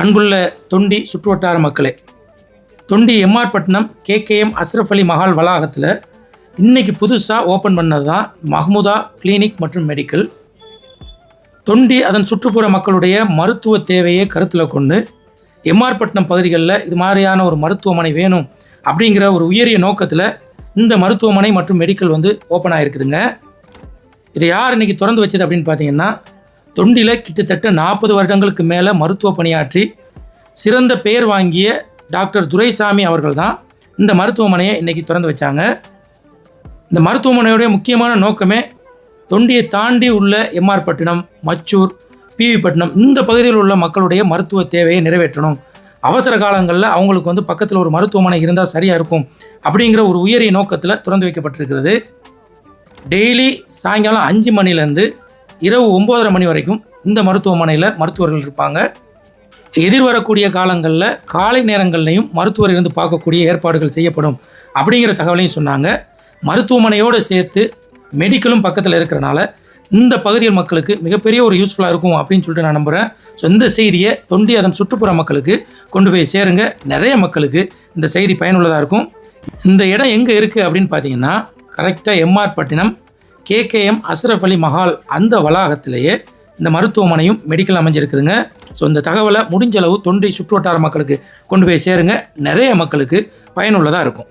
அன்புள்ள தொண்டி சுற்றுவட்டார மக்களே. Thondi M R Pattinam K K M Ashraf Ali Mahal வளாகத்தில் இன்னைக்கு புதுசாக ஓப்பன் பண்ணது தான் மஹமுதா கிளினிக் மற்றும் மெடிக்கல். தொண்டி அதன் சுற்றுப்புற மக்களுடைய மருத்துவ தேவையை கருத்தில் கொண்டு எம்ஆர் பட்டினம் பகுதிகளில் இது மாதிரியான ஒரு மருத்துவமனை வேணும் அப்படிங்கிற ஒரு உயரிய நோக்கத்தில் இந்த மருத்துவமனை மற்றும் மெடிக்கல் வந்து ஓப்பன் ஆகிருக்குதுங்க இதை யார் இன்னைக்கு திறந்து வச்சது அப்படின்னு பார்த்தீங்கன்னா தொண்டியில் கிட்டத்தட்ட நாற்பது வருடங்களுக்கு மேலே மருத்துவ பணியாற்றி சிறந்த பெயர் வாங்கிய டாக்டர் துரைசாமி அவர்கள் தான் இந்த மருத்துவமனையை இன்றைக்கி திறந்து வச்சாங்க. இந்த மருத்துவமனையுடைய முக்கியமான நோக்கமே தொண்டியை தாண்டி உள்ள M R Pattinam Machur P V Pattinam இந்த பகுதியில் உள்ள மக்களுடைய மருத்துவ தேவையை நிறைவேற்றணும். அவசர காலங்களில் அவங்களுக்கு வந்து பக்கத்தில் ஒரு மருத்துவமனை இருந்தால் சரியாக இருக்கும் அப்படிங்கிற ஒரு உயரிய நோக்கத்தில் திறந்து வைக்கப்பட்டிருக்கிறது. டெய்லி சாயங்காலம் அஞ்சு மணிலேருந்து இரவு ஒம்போதரை மணி வரைக்கும் இந்த மருத்துவமனையில் மருத்துவர்கள் இருப்பாங்க. எதிர்வரக்கூடிய காலங்களில் காலை நேரங்கள்லையும் மருத்துவர் இருந்து பார்க்கக்கூடிய ஏற்பாடுகள் செய்யப்படும் அப்படிங்கிற தகவலையும் சொன்னாங்க. மருத்துவமனையோடு சேர்த்து மெடிக்கலும் பக்கத்தில் இருக்கிறனால இந்த பகுதியில் மக்களுக்கு மிகப்பெரிய ஒரு யூஸ்ஃபுல்லாக இருக்கும் அப்படின்னு சொல்லிட்டு நான் நம்புகிறேன் ஸோ இந்த செய்தியை தொண்டி அதன் சுற்றுப்புற மக்களுக்கு கொண்டு போய் சேருங்க. நிறைய மக்களுக்கு இந்த செய்தி பயனுள்ளதாக இருக்கும். இந்த இடம் எங்கே இருக்குது அப்படின்னு பார்த்தீங்கன்னா கரெக்டாக MR Pattinam K KM Ashraf Ali Mahal அந்த வளாகத்திலேயே இந்த மருத்துவமனையும் மெடிக்கல் அமைஞ்சிருக்குதுங்க. ஸோ இந்த தகவலை முடிஞ்சளவு தொண்டி சுற்றுவட்டார மக்களுக்கு கொண்டு போய் சேருங்க. நிறைய மக்களுக்கு பயனுள்ளதாக இருக்கும்.